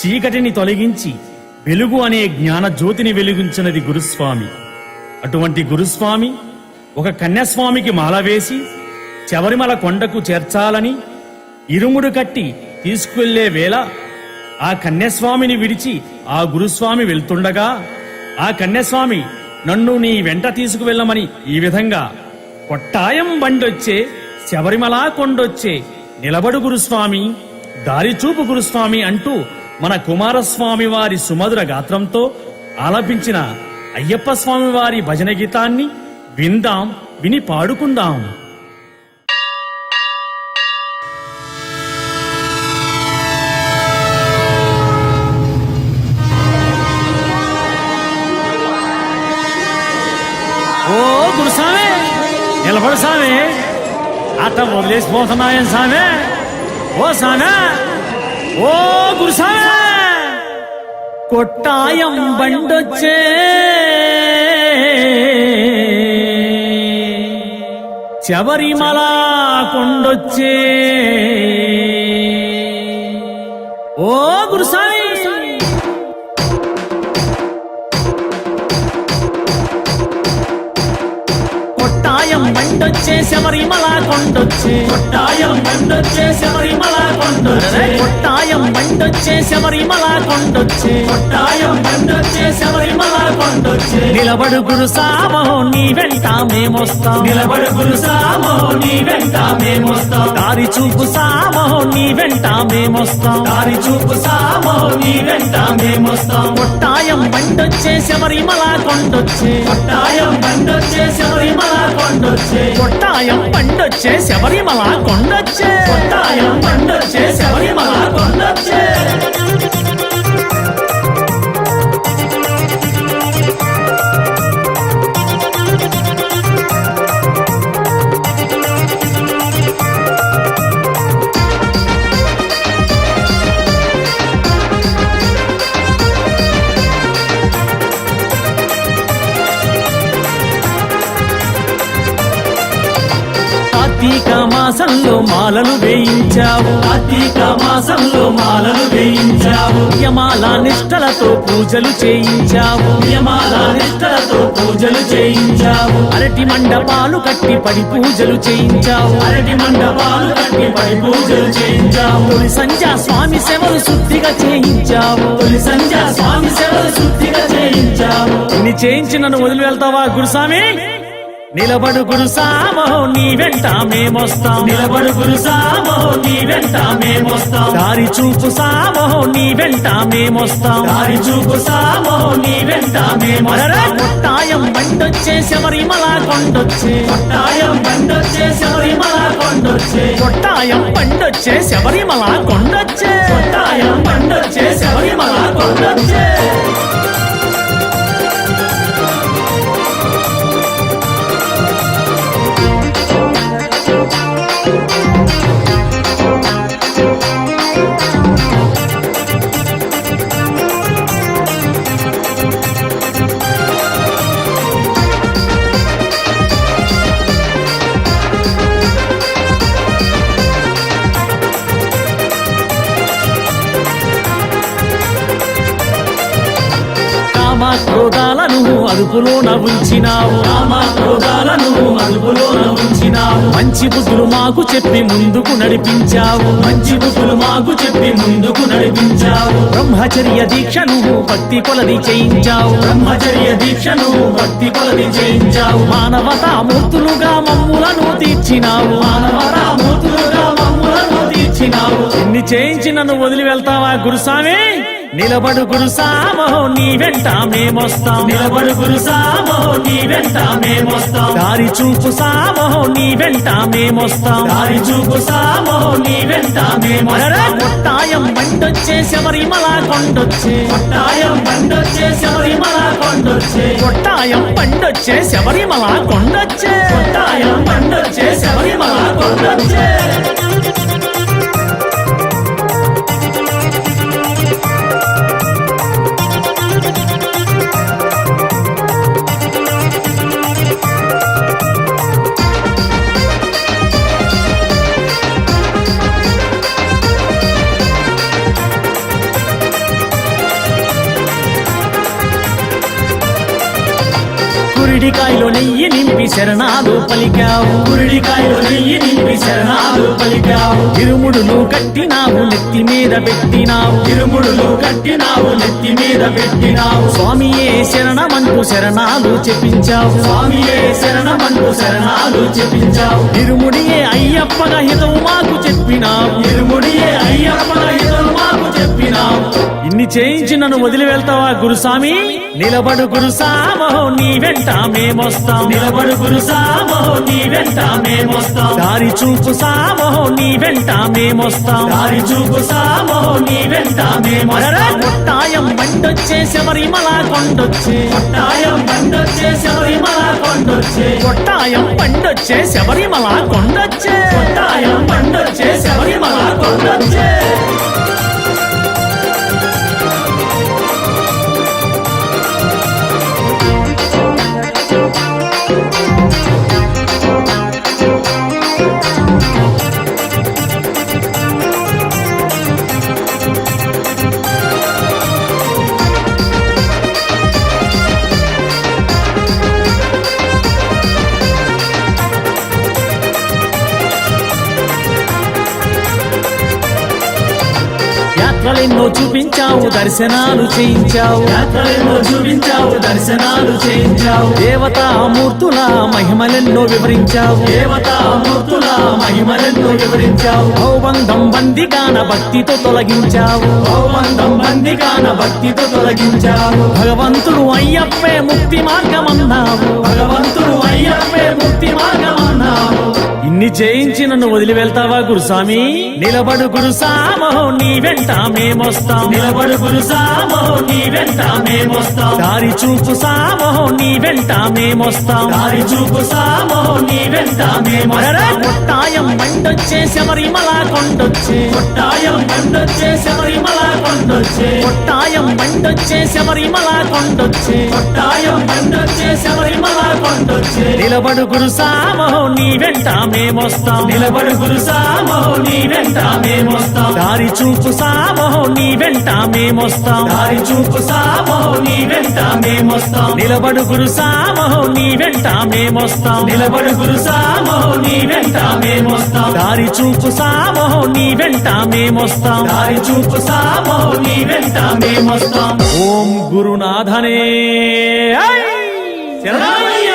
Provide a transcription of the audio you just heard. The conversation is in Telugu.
చీకటిని తొలగించి వెలుగు అనే జ్ఞాన జ్యోతిని వెలిగించినది గురుస్వామి. అటువంటి గురుస్వామి ఒక కన్యాస్వామికి మాల వేసి శబరిమల కొండకు చేర్చాలని ఇరుముడు కట్టి తీసుకువెళ్ళే వేళ ఆ కన్యాస్వామిని విడిచి ఆ గురుస్వామి వెళ్తుండగా ఆ కన్యాస్వామి నన్ను నీ వెంట తీసుకువెళ్ళమని ఈ విధంగా కొట్టాయం బండొచ్చే శబరిమల కొండొచ్చే నిలబడు గురుస్వామి దారిచూపు గురుస్వామి అంటూ మన కుమారస్వామి వారి సుమధుర గాత్రంతో ఆలపించిన అయ్యప్ప స్వామి వారి భజన గీతాన్ని విందాం విని పాడుకుందాం. ఓ గురుస్వామి నిలబడు స్వామి. అట్ట వదిలేసిపోతున్నాయని స్వామి. ఓ స్వామి ఓ గురుసా కొట్టాయం బండొచ్చే! శబరిమల కొండొచ్చే! ఓ గురుసాయి కొట్టాయం బండొచ్చే శబరిమల కొండొచ్చే కొట్టాయం బండొచ్చే శబరిమల కొండొచ్చే కొట్టాయం బండొచ్చే శబరిమల కొండొచ్చే కొట్టాయం బండొచ్చే శబరిమల కొండొచ్చే నిలబడు గురు సామో నీ వెంట మేమొస్తాం. నిలబడు గురు సామో నీ వెంట మేమొస్తాం. దారి చూపు సామో నీ వెంట మేమొస్తాం. దారి చూపు సామో నీ వెంట మేమొస్తాం. కొట్టాయం బండొచ్చే శబరిమల కొండొచ్చే కొట్టాయం బండొచ్చే శబరిమల కొండొచ్చే కొట్టాయం బండొచ్చే శబరిమల కొండొచ్చే. కొట్టాయం బండొచ్చే శబరిమల కొండొచ్చే. కార్తీక మాసంలో మాలలు వేయించావు. కార్తీక మాసంలో మాలలు వేయించావు. యమాల నిష్టలతో పూజలు చేయించావు. యమాల నిష్టలతో పూజలు చేయించావు. అరటి మండపాలు కట్టి పడి పూజలు చేయించావు. అరటి మండపాలు కట్టి పడి పూజలు చేయించావు. తొలి సంధ్యా స్వామి సేవలు శుద్ధిగా చేయించావు. తొలి సంధ్యా స్వామి సేవలు శుద్ధిగా చేయించావు. నీ చేయించి నన్ను వదిలి వెళ్తావా గురుస్వామి? నిలబడు గురు సామో నీ వెంట మేమొస్తాం. నిలబడు గురు సామో నీ వెంట మేమొస్తాం. దారి చూపు సామో నీ వెంట మేమొస్తాం. దారి చూపు సామో నీ వెంట మేమొస్తాం. కొట్టాయం బండొచ్చే శబరిమల కొండొచ్చే. కొట్టాయం బండొచ్చే శబరిమల కొండొచ్చే. కొట్టాయం బండొచ్చే శబరిమల కొండొచ్చే. కొట్టాయం బండొచ్చే శబరిమల కొండొచ్చే. క్రోధాలను అదుపులోన ఉంచినావు రామా క్రోధాలను అదుపులోన ఉంచినావు మంచి బుద్ధులు మాకు చెప్పి ముందుకు నడిపించావు. మంచి బుద్ధులు మాకు చెప్పి ముందుకు నడిపించావు. బ్రహ్మచర్య దీక్షను భక్తి కొలది చేయించావు. బ్రహ్మచర్య దీక్షను భక్తి కొలది చేయించావు. మానవతా మూర్తులుగా మమ్ములను తీర్చినావు. మానవతా మూర్తులు నన్ను వదిలి వెళ్తావా గురుస్వామి? నిలబడు గురు సామో నీ వెంట మేమొస్తాం. నిలబడు గురు సామో నీ వెంట మేమొస్తాం. దారి చూపు సామో నీ వెంట మేమొస్తాం. దారి చూపు సామో నీ వెంట మేమొస్తాం. కొట్టాయం బండొచ్చే శబరిమల కొండొచ్చే. కొట్టాయం బండొచ్చే శబరిమల కొండొచ్చే. కొట్టాయం బండొచ్చే శబరిమల కొండొచ్చే. కొట్టాయం బండొచ్చే శబరిమల కొండొచ్చే. శరణాలు పలికావు. గురిడికాయలు నెయ్యి నింపి శరణాలు పలికావు. ఇరుముడులు కట్టినావు నెత్తి మీద పెట్టినావు. ఇరుముడులు కట్టినావు నెత్తి మీద పెట్టినావు. స్వామియే శరణమంటూ శరణాలు చెప్పించావు. స్వామియే శరణమంటూ శరణాలు చెప్పించావు. ఇరుముడియే అయ్యప్పగా హితవు మాకు చెప్పినావు. ఇరుముడియే అయ్యప్పగా హితవు మాకు చెప్పినావు. ఇన్ని చేయించి నన్ను వదిలి వెళ్తావా గురుస్వామి? నిలబడు గురుసామో నీ వెంట మేమొస్తాం. నిలబడు గురుసామో నీ వెంట మేమొస్తాం. దారి చూపు సామో నీ వెంట మేమొస్తాం. దారి చూపు సామో నీ వెంట మేమొస్తాం. కొట్టాయం బండొచ్చే శబరిమల కొండొచ్చే. కొట్టాయం బండొచ్చే శబరిమల కొండొచ్చే. కొట్టాయం బండొచ్చే శబరిమల కొండొచ్చే. కొట్టాయం బండొచ్చే శబరిమల కొండొచ్చే. యాత్రలెన్నో చూపించావు దర్శనాలు చేయించావు. యాత్రలెన్నో చూపించావు దర్శనాలు చేయించావు. దేవతా మూర్తుల మహిమలెన్నో వివరించావు. దేవతా మూర్తుల మహిమలెన్నో వివరించావు. భౌబంధం బందిగాన భక్తితో తొలగించావు. భౌబంధం బందిగాన భక్తితో తొలగించావు. భగవంతుడు అయ్యప్పే ముక్తి మార్గమన్నావు. భగవంతుడు అయ్యప్పే ముక్తి మార్గమన్నావు. ఇన్ని చేయించి నన్ను వదిలి వెళ్తావా గురుస్వామి? నిలబడు గురుసామో నీ వెంట మేమొస్తాం. నిలబడు గురుసామో నీ వెంట మేమొస్తాం. దారి చూపు సామో నీ వెంట మేమొస్తాం. దారి చూపు సామో నీ వెంట మేమొస్తాం. కొట్టాయం మండొచ్చే శబరిమల కొండొచ్చే. కొట్టాయం మండొచ్చే శబరిమల కొండొచ్చే. కొట్టాయం మండొచ్చే శబరిమల కొండొచ్చే. కొట్టాయం మండొచ్చే శబరిమల కొండొచ్చే. నిలబడు గురుసామో నీ వెంట మేమొస్తాం. నిలబడు గురుసామో నీ వెంట మేమొస్తాం. దారి చూపు సామో నీ వెంట మేమొస్తాం. దారి చూపు సామో నీ వెంట మేమొస్తాం. నిలబడు గురుసామో నీ వెంట మేమొస్తాం. నిలబడు గురుసామో నీ వెంట మేమొస్తాం దారి చూపు సామో నీ వెంట మేమొస్తాం దారి చూపు సామో నీ వెంట మేమొస్తాం ఓం గురునాథనే! ఐ! శరణమయ్య